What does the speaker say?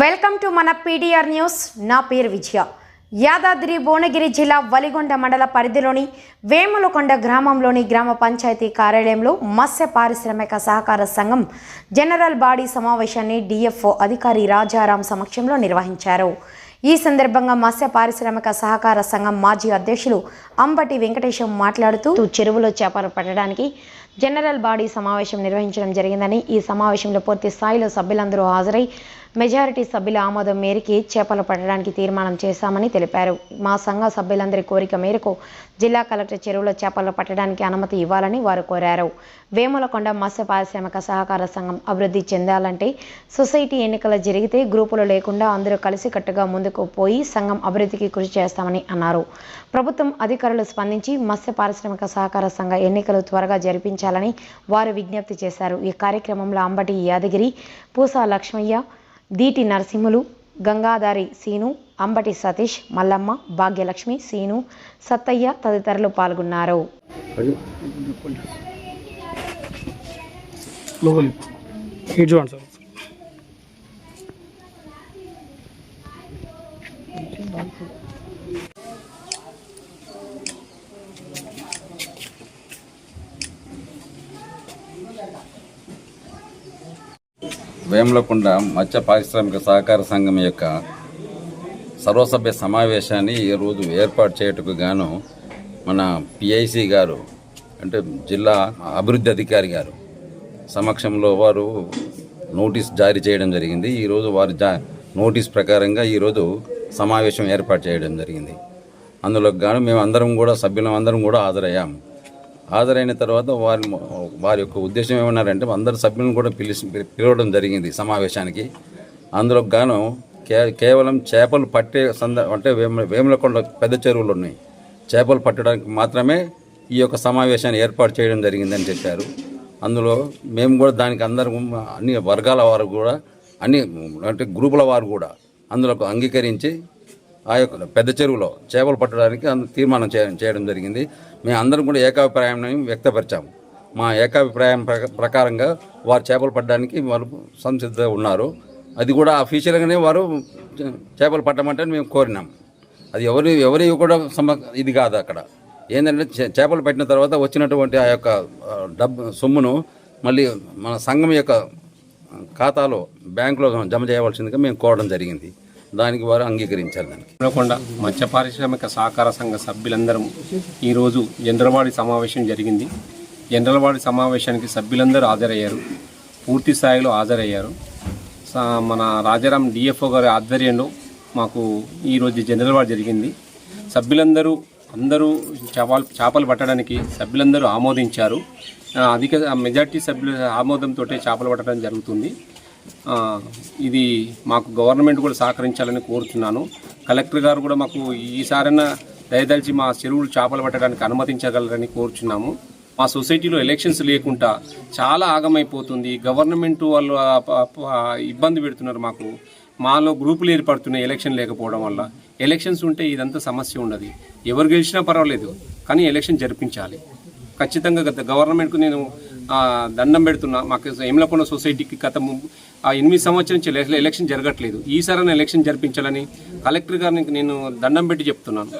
Welcome to మన PDR news. నా పేరు విజయ. యాదాద్రి భువనగిరి జిల్లా వలిగొండ మండల పరిధిలోని వేములకొండ గ్రామంలోని గ్రామ పంచాయతీ కార్యాలయంలో మత్స్య పారిశ్రామిక సహకార సంఘం జనరల్ బాడీ సమావేశాన్ని డిఎఫ్ఓ అధికారి రాజారాం సమక్షంలో నిర్వహించారు. ఈ సందర్భంగా మత్స్య పారిశ్రామిక సహకార సంఘం మాజీ అధ్యక్షులు అంబటి వెంకటేశం మాట్లాడుతూ చెరువులో చేపలు పట్టడానికి జనరల్ బాడీ సమావేశం నిర్వహించడం జరిగిందని ఈ సమావేశంలో పూర్తి స్థాయిలో సభ్యులందరూ హాజరై మెజారిటీ సభ్యుల ఆమోదం మేరకి చేపలు పట్టడానికి తీర్మానం చేశామని తెలిపారు. మా సంఘ సభ్యులందరి కోరిక మేరకు జిల్లా కలెక్టర్ చెరువులో చేపలు పట్టడానికి అనుమతి ఇవ్వాలని వారు కోరారు. వేములకొండ మత్స్య పారిశ్రామిక సహకార సంఘం అభివృద్ధి చెందాలంటే సొసైటీ ఎన్నికలు జరిగితే గ్రూపులు లేకుండా అందరూ కలిసికట్టుగా ముందుకు పోయి సంఘం అభివృద్ధికి కృషి చేస్తామని అన్నారు. ప్రభుత్వం అధికారులు స్పందించి మత్స్య పారిశ్రామిక సహకార సంఘ ఎన్నికలు త్వరగా నిర్వహించాలని వారు విజ్ఞప్తి చేశారు. ఈ కార్యక్రమంలో అంబటి యాదగిరి పూసా లక్ష్మయ్య దీటి నరసింహులు గంగాధారి సీను అంబటి సతీష్ మల్లమ్మ భాగ్యలక్ష్మి సీను సత్తయ్య తదితరులు పాల్గొన్నారు. చూడండి సార్. వేములకొండ మత్స్య పారిశ్రామిక సహకార సంఘం యొక్క సర్వసభ్య సమావేశాన్ని ఈరోజు ఏర్పాటు చేయటకు గాను మన పిఐసి గారు అంటే జిల్లా అభివృద్ధి అధికారి గారు సమక్షంలో వారు నోటీస్ జారీ చేయడం జరిగింది. ఈరోజు వారి జా నోటీస్ ప్రకారంగా ఈరోజు సమావేశం ఏర్పాటు చేయడం జరిగింది. అందులో గాను మేము అందరం కూడా సభ్యులం అందరం కూడా హాజరయ్యాము హాజరైన తర్వాత వారి వారి యొక్క ఉద్దేశం ఏమన్నారంటే అందరు సభ్యులను కూడా పిలిచి పిలవడం జరిగింది సమావేశానికి. అందులో గాను కే కేవలం చేపలు పట్టే సంద అంటే వేమ వేములకొండ పెద్ద చెరువులు ఉన్నాయి. చేపలు పట్టడానికి మాత్రమే ఈ యొక్క సమావేశాన్ని ఏర్పాటు చేయడం జరిగిందని చెప్పారు. అందులో మేము కూడా దానికి అందరం అన్ని వర్గాల వారు కూడా అన్ని అంటే గ్రూపుల వారు కూడా అందులో అంగీకరించి ఆ యొక్క పెద్ద చెరువులో చేపలు పట్టడానికి అందు తీర్మానం చే- చేయడం జరిగింది. మేము అందరం కూడా ఏకాభిప్రాయాన్ని వ్యక్తపరిచాము. మా ఏకాభిప్రాయం ప్రక- ప్రకారంగా వారు చేపలు పట్టడానికి వారు సంసిద్ధ ఉన్నారు. అది కూడా అఫీషియల్గానే వారు చేపలు పట్టమంటే మేము కోరినాం. అది ఎవరి ఎవరి కూడా సమ ఇది కాదు అక్కడ. ఏంటంటే చే- చేపలు పెట్టిన తర్వాత వచ్చినటువంటి ఆ యొక్క డబ్బు సొమ్మును మళ్ళీ మన సంఘం యొక్క ఖాతాలో బ్యాంకులో జమ చేయవలసిందిగా మేము కోరడం జరిగింది. దానికి వారు అంగీకరించారు దానికి. ఉరవకొండ మత్స్య పారిశ్రామిక సహకార సంఘ సభ్యులందరం ఈరోజు జనరల్వాడి సమావేశం జరిగింది. జనరల్వాడి సమావేశానికి సభ్యులందరూ హాజరయ్యారు. పూర్తి స్థాయిలో హాజరయ్యారు. మన రాజారాం డిఎఫ్ఓ గారి ఆధ్వర్యంలో మాకు ఈరోజు జనరల్వాడి జరిగింది. సభ్యులందరూ అందరూ చేపలు చేపలు పట్టడానికి సభ్యులందరూ ఆమోదించారు. అధిక మెజార్టీ సభ్యుల ఆమోదంతో చేపలు పట్టడం జరుగుతుంది. ఇది మాకు గవర్నమెంట్ కూడా సహకరించాలని కోరుతున్నాను. కలెక్టర్ గారు కూడా మాకు ఈసారైనా దయదలిచి మా చెరువులు చేపలు పట్టడానికి అనుమతించగలరని కోరుచున్నాము. మా సొసైటీలో ఎలక్షన్స్ లేకుండా చాలా ఆగమైపోతుంది. గవర్నమెంట్ వాళ్ళు ఇబ్బంది పెడుతున్నారు మాకు. మాలో గ్రూపులు ఏర్పడుతున్నాయి ఎలక్షన్ లేకపోవడం వల్ల. ఎలక్షన్స్ ఉంటే ఇదంతా సమస్య ఉండదు. ఎవరు గెలిచినా పర్వాలేదు కానీ ఎలక్షన్ జరిపించాలి. ఖచ్చితంగా గత గవర్నమెంట్కు నేను దండం పెడుతున్నా. మాకు ఎమ్లకొండ సొసైటీకి గత ఆ ఎనిమిది సంవత్సరం నుంచి ఎలక్షన్ జరగట్లేదు. ఈసారి ఎలక్షన్ జరిపించాలని కలెక్టర్ గారిని నేను దండం పెట్టి చెప్తున్నాను.